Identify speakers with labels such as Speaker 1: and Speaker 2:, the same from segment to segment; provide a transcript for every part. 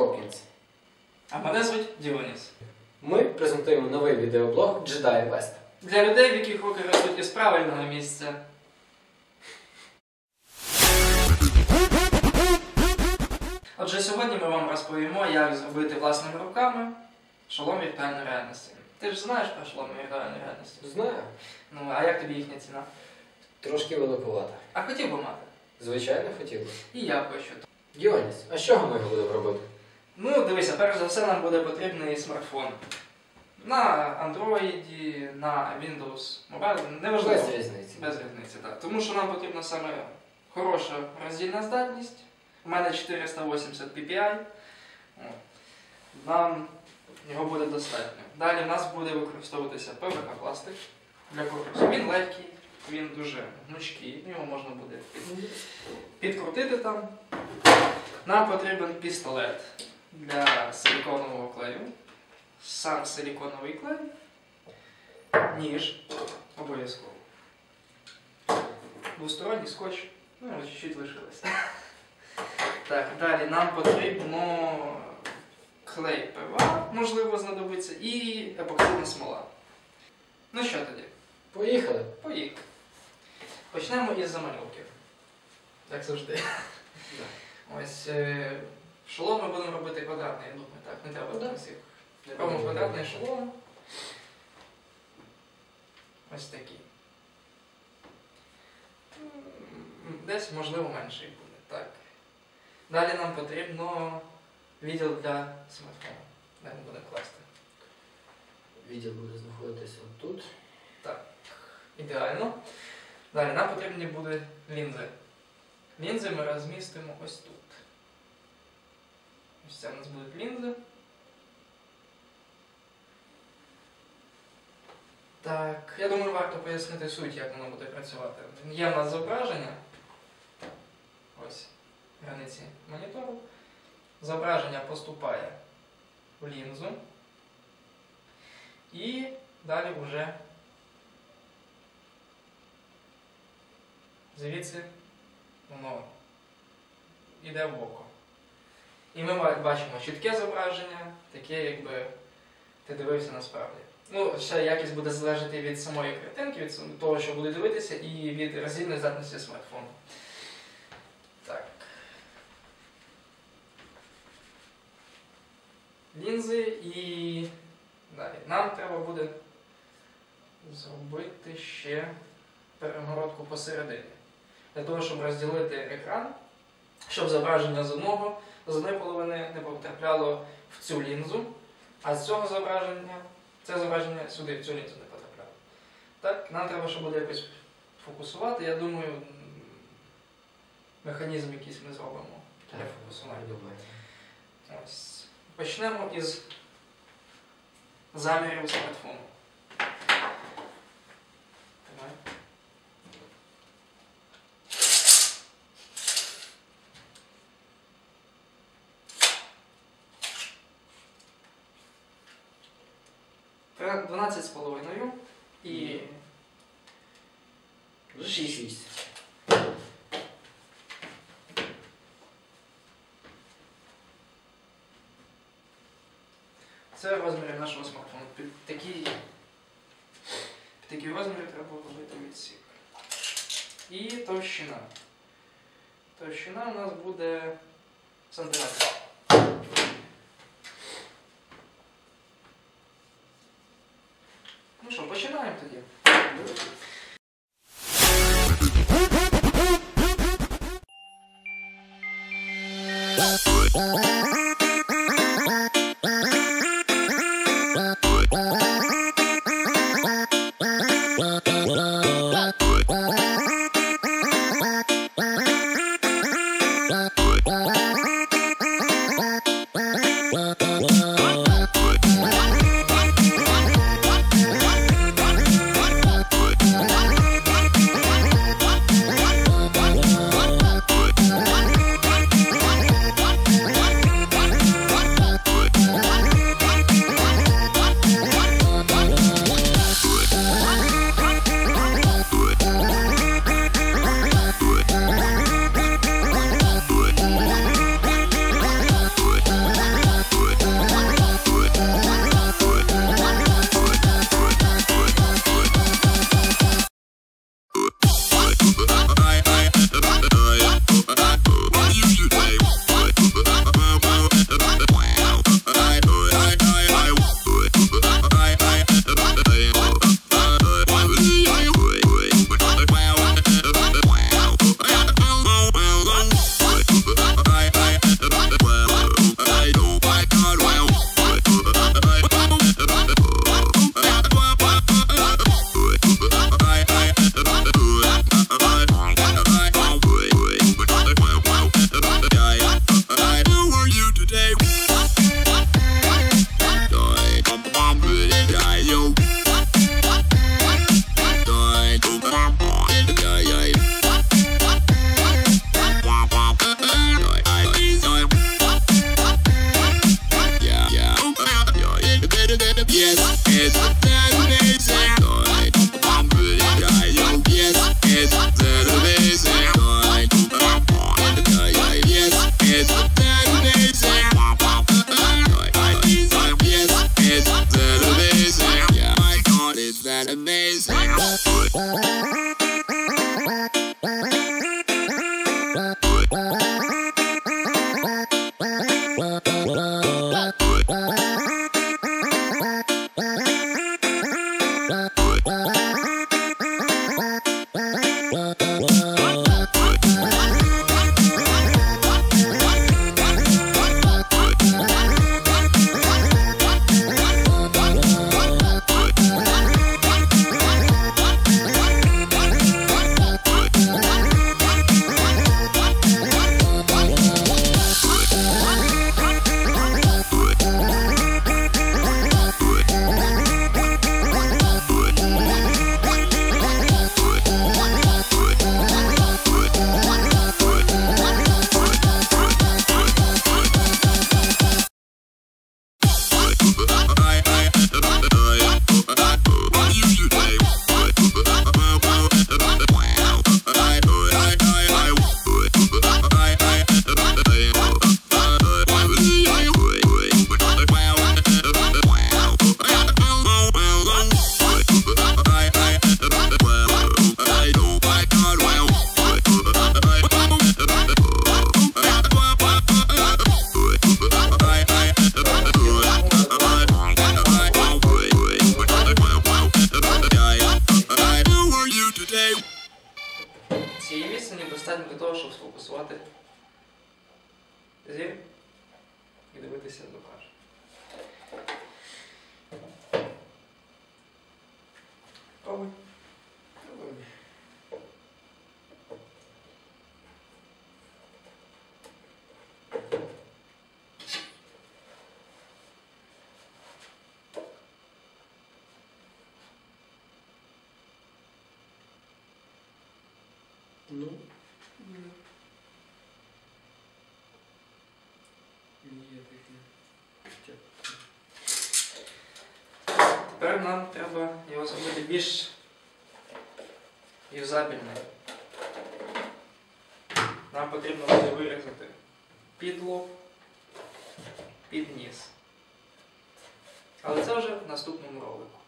Speaker 1: Хопкінс.
Speaker 2: А мене звуть Діоніс.
Speaker 1: Ми презентуємо новий відеоблог Jedi West.
Speaker 2: Для людей, в яких руки ростуть із правильного місця. Отже, сьогодні ми вам розповімо, як зробити власними руками шолом віртуальної реальності. Ти ж знаєш про шолом віртуальної реальності?
Speaker 1: Знаю,
Speaker 2: Ну, а як тобі їхня ціна?
Speaker 1: трошки великувата.
Speaker 2: А хотів би мати.
Speaker 1: Звичайно, хотів би.
Speaker 2: І я хочу.
Speaker 1: Діоніс, а з чого ми його будемо робити?
Speaker 2: Ну, дивися, перш за все нам буде потрібний смартфон. На Android, на Windows Mobile, неважливо.
Speaker 1: Без різниці.
Speaker 2: Без різниці, так. Тому що нам потрібна саме хороша роздільна здатність. У мене 480 ppi. Нам його буде достатньо. Далі в нас буде використовуватися ПВК пластик для корпусу. Він легкий, він дуже гнучкий, його можна буде підкрутити там. Нам потрібен пістолет для силіконового клею. Сам силіконовий клей, ніж обов'язково. Двосторонній скотч. Ну, ось чуть-чуть лишилося. Так, далі нам потрібно клей ПВА, можливо, знадобиться, і епоксидна смола. Ну що тоді?
Speaker 1: Поїхали.
Speaker 2: Поїхали. Почнемо із замальовки. Як завжди. Ось е, шолом ми будемо робити квадратний, я думаю, так, не треба
Speaker 1: Да.
Speaker 2: всіх. Робимо квадратний шолом. Ось такий. Десь, можливо, менший буде. Так. Далі нам потрібно відділ для смартфону. Де ми будемо класти.
Speaker 1: Відділ буде знаходитися тут.
Speaker 2: Ідеально. Далі нам потрібні будуть лінзи. Лінзи ми розмістимо ось тут. Ось це у нас будуть лінзи. Так, я думаю, варто пояснити суть, як воно буде працювати. Є в нас зображення. Ось границі монітору. Зображення поступає в лінзу. І далі вже звідси воно йде в око. І ми бачимо чітке зображення, таке, якби ти дивився насправді. Ну, ще якість буде залежати від самої картинки, від того, що буде дивитися, і від роздільної здатності смартфону. Так. Лінзи і далі. Нам треба буде зробити ще перегородку посередині. Для того, щоб розділити екран, щоб зображення з одного, з одної половини не потрапляло в цю лінзу, а з цього зображення, це зображення сюди, в цю лінзу не потрапляло. Так, нам треба, щоб буде якось фокусувати. Я думаю, механізм якийсь ми зробимо для фокусування. Ось. Почнемо із замірів смартфону. Давай. 12 з половиною і Шість.
Speaker 1: Шість.
Speaker 2: Це розміри нашого смартфону. Під такі, під такі розміри треба робити відсік. І товщина. Товщина у нас буде сантиметр. Начинаем тогда. Yeah. it. Починаємо тоді. того, щоб сфокусувати зір і дивитися до кадр. Пробуй.
Speaker 1: Ну. Є таке.
Speaker 2: Тепер нам треба його зробити більш юзабельним. Нам потрібно буде вирізати під лоб, під ніс. Але це вже в наступному ролику.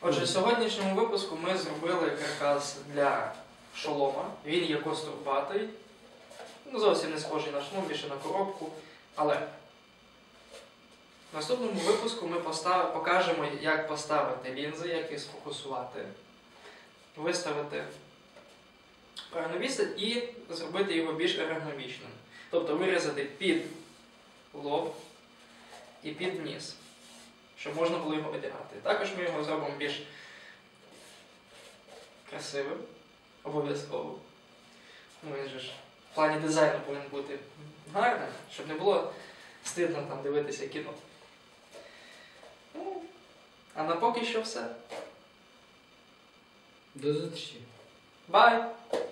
Speaker 2: Отже, в сьогоднішньому випуску ми зробили каркас для шолома. Він є кострубатий. Ну, зовсім не схожий на шолом, більше на коробку. Але в наступному випуску ми постав... покажемо, як поставити лінзи, як їх сфокусувати, виставити правильну відстань і зробити його більш ергономічним. Тобто вирізати під лоб і під ніс, щоб можна було його одягати. Також ми його зробимо більш красивим, обов'язково. Ну, він же ж в плані дизайну повинен бути гарним, щоб не було стидно там дивитися кіно. Ну, а на поки що все.
Speaker 1: До зустрічі.
Speaker 2: Бай!